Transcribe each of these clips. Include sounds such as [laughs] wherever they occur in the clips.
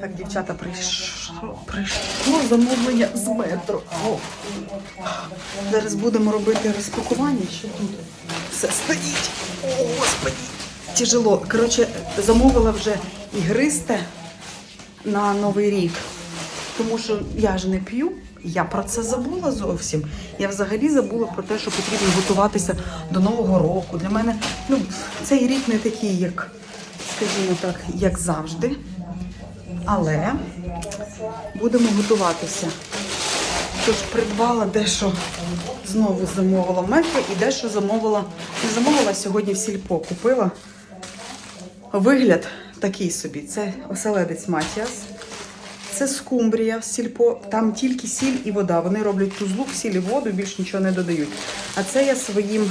Так, дівчата, прийшло, прийшло замовлення з метро. О. Зараз будемо робити розпакування. Що тут? Все стоїть. О, господи. Тяжело. Коротше, замовила вже ігристе на Новий рік. Тому що я ж не п'ю. Я про це забула зовсім. Я взагалі забула про те, що потрібно готуватися до Нового року. Для мене ну, цей рік не такий, як, скажімо так, як завжди. Але будемо готуватися. Тож придбала дещо знову замовила в і дещо замовила. Не замовила сьогодні в сільпо. Купила вигляд такий собі. Це оселедець Матіас. Це скумбрія сільпо. Там тільки сіль і вода. Вони роблять тузлук, сіль і воду, більш нічого не додають. А це я своїм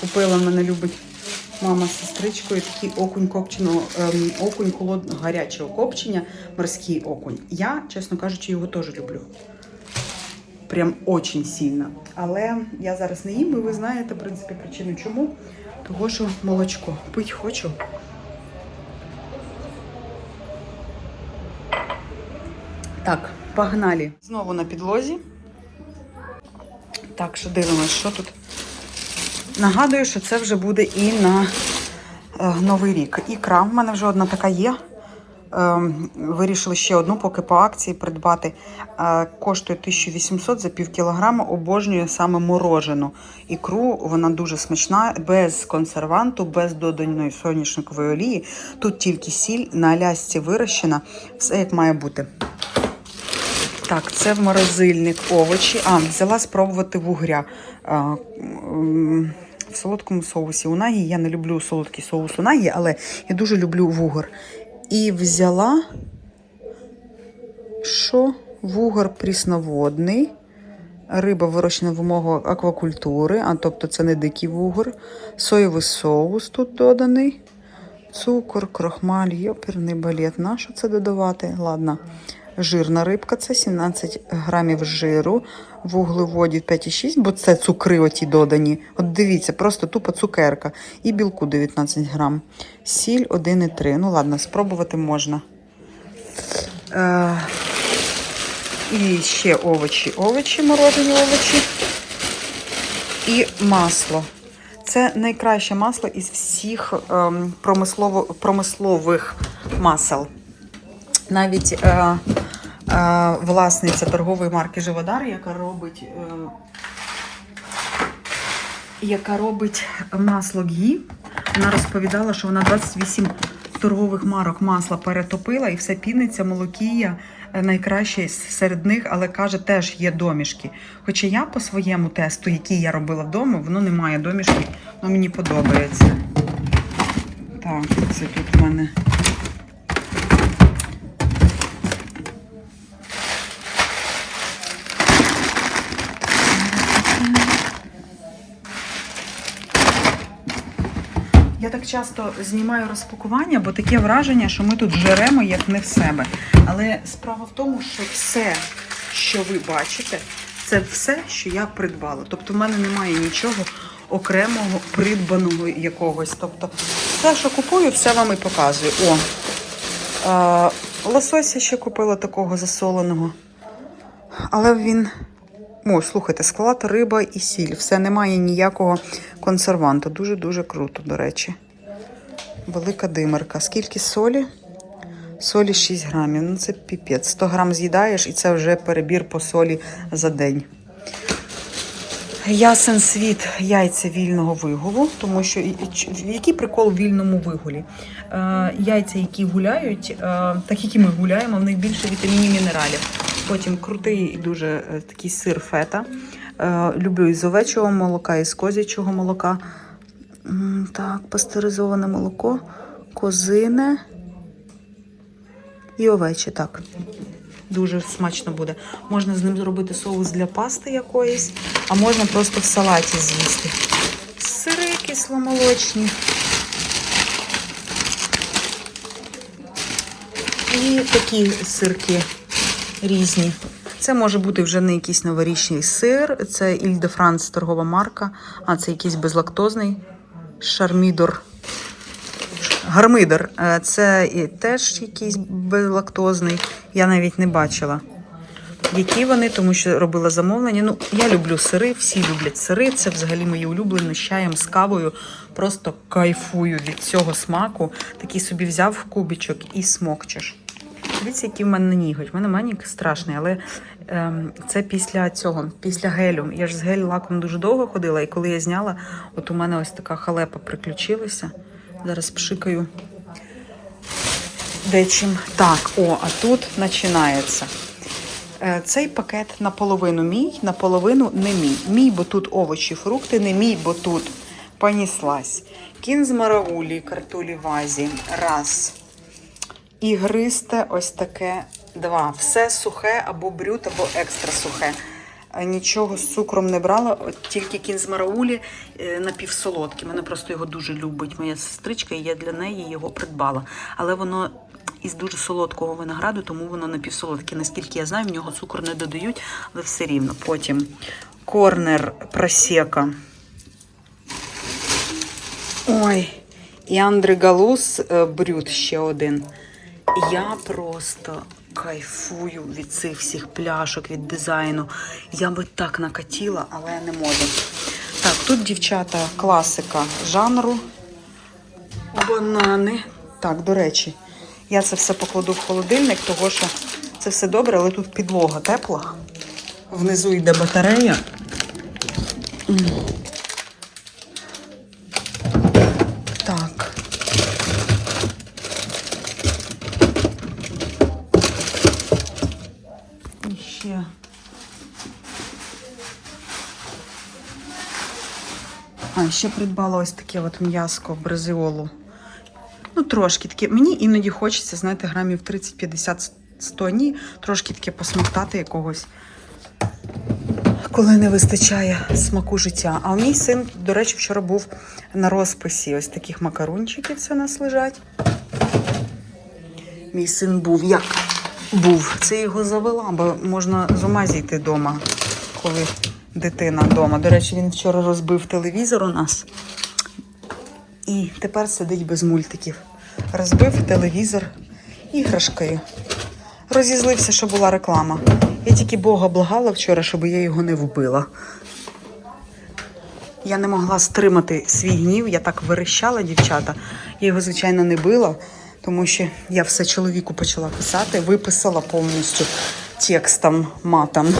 купила, мене любить мама з сестричкою, такий окунь копченого, ем, окунь холодного гарячого копчення, морський окунь. Я, чесно кажучи, його теж люблю. Прям очень сильно. Але я зараз не їм, і ви знаєте, в принципі, причину чому. Того, що молочко пить хочу. Так, погнали. Знову на підлозі. Так, що дивимось, що тут. Нагадую, що це вже буде і на е, Новий рік. Ікра в мене вже одна така є. Ем, вирішили ще одну, поки по акції придбати. Е, коштує 1800 за пів кілограма. Обожнюю саме морожену ікру. Вона дуже смачна, без консерванту, без доданої соняшникової олії. Тут тільки сіль на Алясці вирощена. Все як має бути. Так, це в морозильник овочі. А, взяла спробувати вугря м, в солодкому соусі. Унагі. Я не люблю солодкий соус унагі, але я дуже люблю вугор. І взяла що? Вугор прісноводний. Риба вирощена в умовах аквакультури, а тобто це не дикий вугор. Соєвий соус тут доданий. Цукор, крохмаль, йоперний балет. На що це додавати? Ладно. Жирна рибка це 17 грамів жиру, вуглеводів 5,6, бо це цукри оті додані. От дивіться, просто тупо цукерка. І білку 19 грам. Сіль 1,3. Ну ладно, спробувати можна. Е, і ще овочі. Овочі, морожені овочі. І масло. Це найкраще масло із всіх ем, промислово, промислових масел. Навіть е, власниця торгової марки Живодар, яка робить, е, яка робить масло ГІ, вона розповідала, що вона 28 торгових марок масла перетопила і все піниться, молокія е, найкраще серед них, але каже, теж є домішки. Хоча я по своєму тесту, який я робила вдома, воно не має домішки, воно мені подобається. Так, це тут в мене. Я так часто знімаю розпакування, бо таке враження, що ми тут жеремо як не в себе. Але справа в тому, що все, що ви бачите, це все, що я придбала. Тобто в мене немає нічого окремого, придбаного якогось. Тобто, все, що купую, все вам і показую. О, лосося ще купила такого засоленого. Але він. О, слухайте, склад, риба і сіль. Все немає ніякого консерванту. Дуже-дуже круто, до речі. Велика димерка. Скільки солі? Солі 6 грамів. Ну це піпець. 100 грам з'їдаєш і це вже перебір по солі за день. Ясен світ яйця вільного вигулу, тому що і- і який прикол в вільному вигулі? Е, яйця, які гуляють, е, так як і ми гуляємо, в них більше вітамінів мінералів. Потім крутий і дуже е, такий сир фета. Люблю із овечого молока, із козячого молока. Так, пастеризоване молоко, козине і овече, так. Дуже смачно буде. Можна з ним зробити соус для пасти якоїсь, а можна просто в салаті з'їсти. Сири кисломолочні. І такі сирки різні. Це може бути вже не якийсь новорічний сир, це Іль де Франс торгова марка, а це якийсь безлактозний шармідор. Гармидер. Е, Це і теж якийсь безлактозний. Я навіть не бачила. Які вони, тому що робила замовлення. Ну, я люблю сири, всі люблять сири. Це взагалі мої улюблені з чаєм, з кавою. Просто кайфую від цього смаку. Такий собі взяв кубічок і смокчеш. Дивіться, який в мене ніготь. У мене манік страшний, але ем, це після цього, після гелю. Я ж з гель-лаком дуже довго ходила, і коли я зняла, от у мене ось така халепа приключилася. Зараз пшикаю дечим. Так, о, а тут починається. Е, Цей пакет наполовину мій, наполовину не мій. Мій, бо тут овочі, фрукти, не мій, бо тут поніслась. Кінз марагулі, картулі вазі. Раз. Ігристе ось таке два. Все сухе або брют, або екстра сухе. Е, Нічого з цукром не брала, от тільки кінз мараулі е, напівсолодкий. Мене просто його дуже любить моя сестричка, і я для неї його придбала. Але воно із дуже солодкого винограду, тому воно напівсолодке. Наскільки я знаю, в нього цукор не додають, але все рівно. Потім корнер просека. Ой, і Андрегалус е, брют ще один. Я просто кайфую від цих всіх пляшок, від дизайну. Я би так накатіла, але не можу. Так, тут дівчата класика жанру. Банани. Так, до речі, я це все покладу в холодильник, того що це все добре, але тут підлога тепла. Внизу йде батарея. М. Так. І ще. А, ще придбала ось таке от м'яско бразіолу. Ну, трошки таке. Мені іноді хочеться, знаєте, грамів 30, 50, 100 ні, трошки таке посмоктати якогось, коли не вистачає смаку життя. А мій син, до речі, вчора був на розписі ось таких макарунчиків. Це нас лежать. Мій син був як був. Це його завела, бо можна з ума зійти вдома, коли дитина вдома. До речі, він вчора розбив телевізор у нас. І тепер сидить без мультиків. Розбив телевізор іграшкою. Розізлився, що була реклама. Я тільки Бога благала вчора, щоб я його не вбила. Я не могла стримати свій гнів, я так верещала, дівчата. Я його, звичайно, не била, тому що я все чоловіку почала писати, виписала повністю текстом, матом.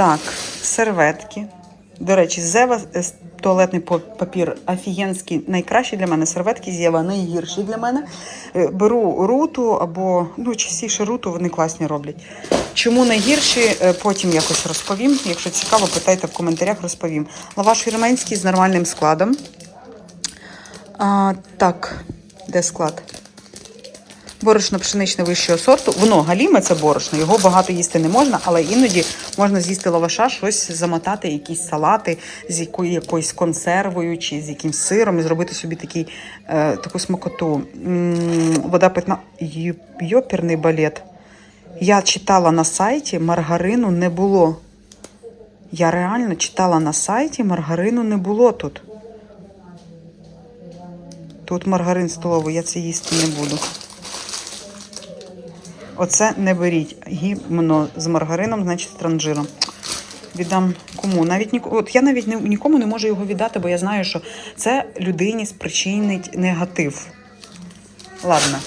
Так, серветки. До речі, Зева е, туалетний папір офігенський, найкращий для мене. Серветки Зєва найгірші для мене. Е, Беру руту або ну, частіше руту, вони класні роблять. Чому найгірші, е, потім якось розповім. Якщо цікаво, питайте в коментарях, розповім. Лаваш вірменський з нормальним складом. А, так, де склад? Борошно пшеничне вищого сорту. Воно галіме це борошно, його багато їсти не можна, але іноді можна з'їсти лаваша, щось замотати, якісь салати з якою, якоюсь консервою чи з якимсь сиром і зробити собі такий, е, таку смакоту. М, Вода питна. Йоперний балет. Я читала на сайті, маргарину не було. Я реально читала на сайті, маргарину не було тут. Тут маргарин столовий, я це їсти не буду. Оце не беріть. Гімно з маргарином, значить з транжиром. Віддам кому? Навіть ні... От я навіть нікому не можу його віддати, бо я знаю, що це людині спричинить негатив. Ладно.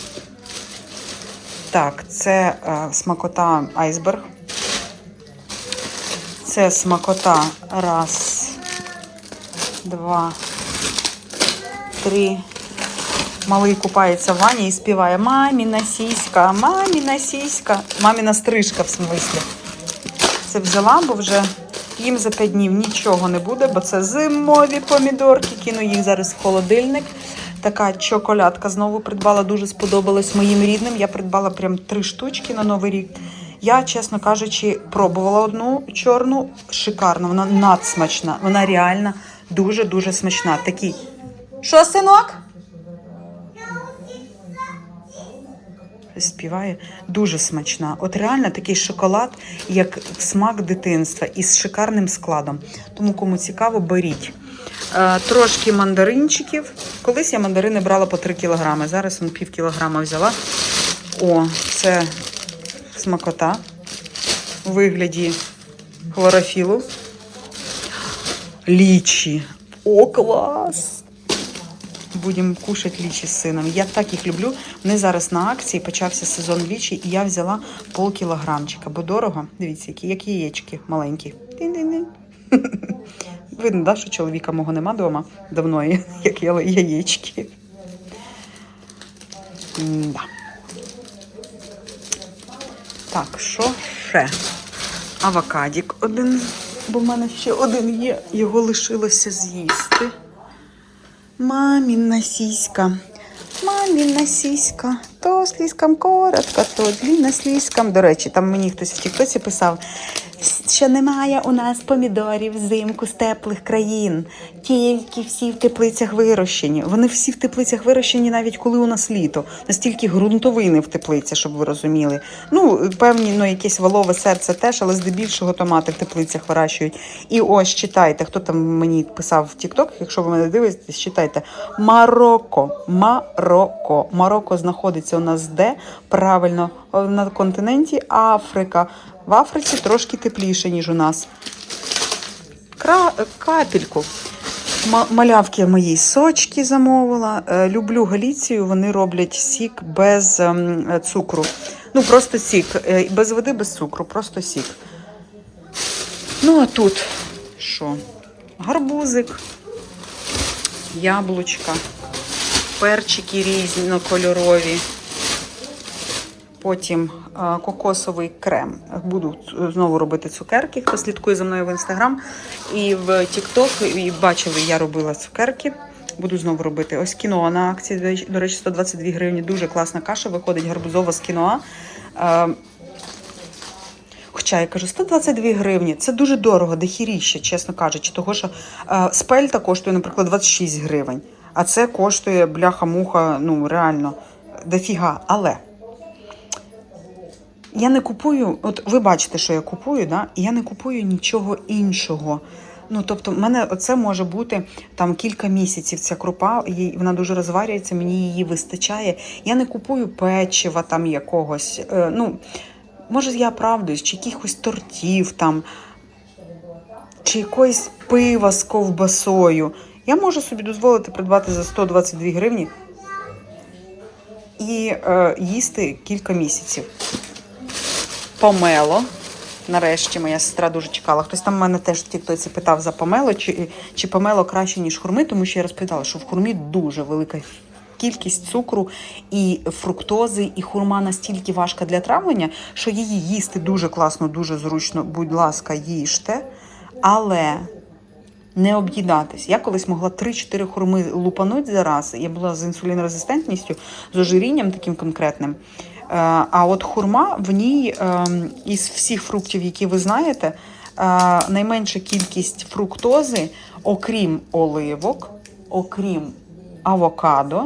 Так, це е, смакота айсберг. Це смакота раз, два, три. Малий купається в ванні і співає Маміна сіська, маміна сіська, маміна стрижка в смислі. Це взяла, бо вже їм за 5 днів нічого не буде, бо це зимові помідорки. Кину їх зараз в холодильник. Така чоколядка знову придбала, дуже сподобалась моїм рідним. Я придбала прям три штучки на Новий рік. Я, чесно кажучи, пробувала одну чорну, шикарно, вона надсмачна. Вона реально дуже-дуже смачна. Такі. Що, синок? Співає дуже смачна. От реально такий шоколад, як смак дитинства із шикарним складом. Тому кому цікаво, беріть. Е, трошки мандаринчиків. Колись я мандарини брала по 3 кілограми. Зараз он пів кілограма взяла. О, це смакота у вигляді хлорофілу. Лічі. О, клас! Будемо кушати лічі з сином. Я так їх люблю. Вони зараз на акції, почався сезон лічі, і я взяла пол кілограмчика, бо дорого. Дивіться, які як яєчки маленькі. [laughs] Видно, да, що чоловіка мого нема вдома давно, [laughs] як я яєчки. Да. Так, що ще? Авокадік один, бо в мене ще один є, його лишилося з'їсти. Маміна сіська. Мамина сіська. То слізкам коротко, то длінна слізкам. До речі, там мені хтось в Тіктоці писав, що немає у нас помідорів взимку з теплих країн. Тільки всі в теплицях вирощені. Вони всі в теплицях вирощені, навіть коли у нас літо. Настільки ґрунтовини в теплицях, щоб ви розуміли. Ну, певні, ну, якесь валове серце теж, але здебільшого томати в теплицях вирощують. І ось читайте, хто там мені писав в Тікток, якщо ви мене дивитесь, читайте. Марокко. Марокко. Марокко знаходиться у нас де? Правильно, на континенті Африка. В Африці трошки тепліше, ніж у нас. Кра... Капельку. Ма- Малявки моїй сочки замовила. Е, Люблю Галіцію. Вони роблять сік без ем, цукру. Ну, просто сік. Е, Без води, без цукру, просто сік. Ну, а тут що? Гарбузик, яблучка, перчики різнокольорові. Потім е, кокосовий крем. Буду знову робити цукерки. Хто слідкує за мною в інстаграм і в TikTok, і бачили, я робила цукерки. Буду знову робити. Ось кіноа на акції. до речі- 122 гривні. Дуже класна каша. Виходить гарбузова з кіноа. Е, Хоча я кажу, 122 гривні це дуже дорого, дохіріще, чесно кажучи, того що е, спельта коштує, наприклад, 26 гривень, а це коштує бляха-муха, ну реально дофіга. Але я не купую, от ви бачите, що я купую, да? я не купую нічого іншого. Ну, тобто, в мене це може бути там кілька місяців. Ця крупа, їй вона дуже розварюється, мені її вистачає. Я не купую печива там якогось. Е, ну, може, я правдуюсь, чи якихось тортів там, чи якоїсь пива з ковбасою. Я можу собі дозволити придбати за 122 гривні і е, їсти кілька місяців. Помело. Нарешті моя сестра дуже чекала. Хтось там мене теж тіктоці питав за помело, чи, чи помело краще, ніж хурми, тому що я розповідала, що в хурмі дуже велика кількість цукру і фруктози, і хурма настільки важка для травлення, що її їсти дуже класно, дуже зручно. Будь ласка, їжте. Але не об'їдатись. Я колись могла 3-4 хурми лупануть за раз. Я була з інсулінорезистентністю, з ожирінням таким конкретним. А от хурма в ній ем, із всіх фруктів, які ви знаєте, е, найменша кількість фруктози, окрім оливок, окрім авокадо,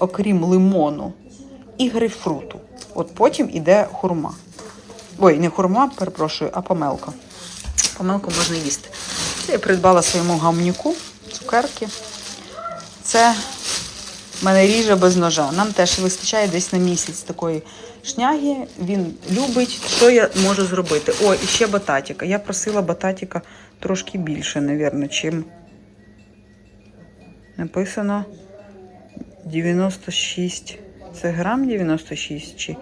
окрім лимону і грейпфруту. От потім іде хурма. Ой, не хурма, перепрошую, а помелка. Помелку можна їсти. Це я придбала своєму гамнюку цукерки. Це в мене ріже без ножа. Нам теж вистачає десь на місяць такої шняги. Він любить. Що я можу зробити? О, і ще бататіка. Я просила бататіка трошки більше, напевно, чим написано 96. Це грам 96 чи,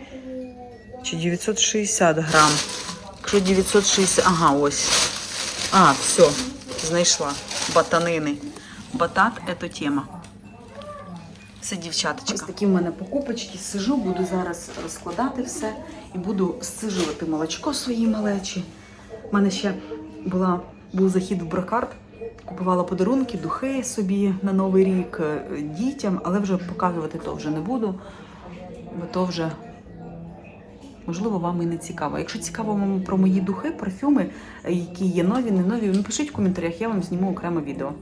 чи 960 грам. Якщо 960, ага, ось. А, все, знайшла. Батанини. Батат це тема. Це дівчаточка. Ось такі в мене покупочки. Сижу, буду зараз розкладати все і буду сцижувати молочко своїй малечі. У мене ще була, був захід в брокарт. Купувала подарунки, духи собі на Новий рік е, дітям, але вже показувати то вже не буду, бо то вже можливо вам і не цікаво. Якщо цікаво вам про мої духи, парфюми, е, які є нові, не нові, напишіть в коментарях, я вам зніму окреме відео.